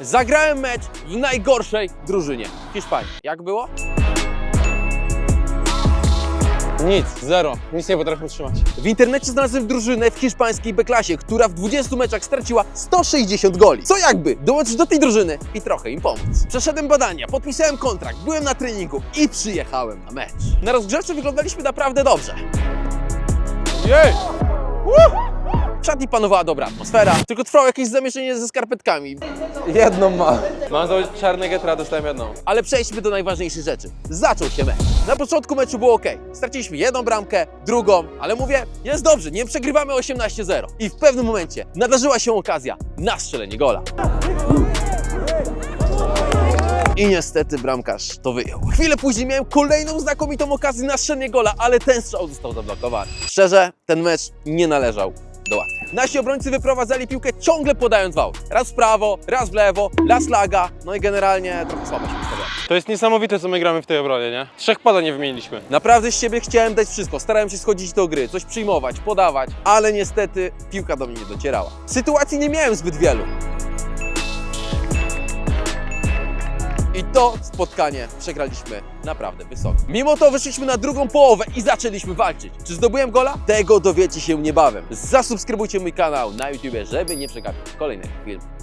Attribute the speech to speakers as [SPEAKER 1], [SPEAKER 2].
[SPEAKER 1] Zagrałem mecz w najgorszej drużynie w Hiszpanii. Jak było?
[SPEAKER 2] Nic, zero. Nic nie potrafię utrzymać.
[SPEAKER 1] W internecie znalazłem drużynę w hiszpańskiej B-klasie, która w 20 meczach straciła 160 goli. Co jakby dołączyć do tej drużyny i trochę im pomóc. Przeszedłem badania, podpisałem kontrakt, byłem na treningu i przyjechałem na mecz. Na rozgrzewce wyglądaliśmy naprawdę dobrze.
[SPEAKER 2] Jej!
[SPEAKER 1] Szatni panowała dobra atmosfera, tylko trwało jakieś zamieszanie ze skarpetkami.
[SPEAKER 2] Jedną ma. Mam to czarny getra, dostałem jedną.
[SPEAKER 1] Ale przejdźmy do najważniejszych rzeczy. Zaczął się mecz. Na początku meczu było ok. Straciliśmy jedną bramkę, drugą, ale mówię, jest dobrze, nie przegrywamy 18-0. I w pewnym momencie nadarzyła się okazja na strzelenie gola. I niestety bramkarz to wyjął. Chwilę później miałem kolejną znakomitą okazję na strzelenie gola, ale ten strzał został zablokowany. Szczerze, ten mecz nie należał do łatwych. Nasi obrońcy wyprowadzali piłkę ciągle podając wał. Raz w prawo, raz w lewo, las laga, no i generalnie trochę słabo się ustawiamy.
[SPEAKER 2] To jest niesamowite, co my gramy w tej obronie, nie? Trzech podań nie wymieniliśmy.
[SPEAKER 1] Naprawdę z siebie chciałem dać wszystko, starałem się schodzić do gry, coś przyjmować, podawać, ale niestety piłka do mnie nie docierała. Sytuacji nie miałem zbyt wielu. I to spotkanie przegraliśmy naprawdę wysoko. Mimo to wyszliśmy na drugą połowę i zaczęliśmy walczyć. Czy zdobyłem gola? Tego dowiecie się niebawem. Zasubskrybujcie mój kanał na YouTube, żeby nie przegapić kolejnych filmów.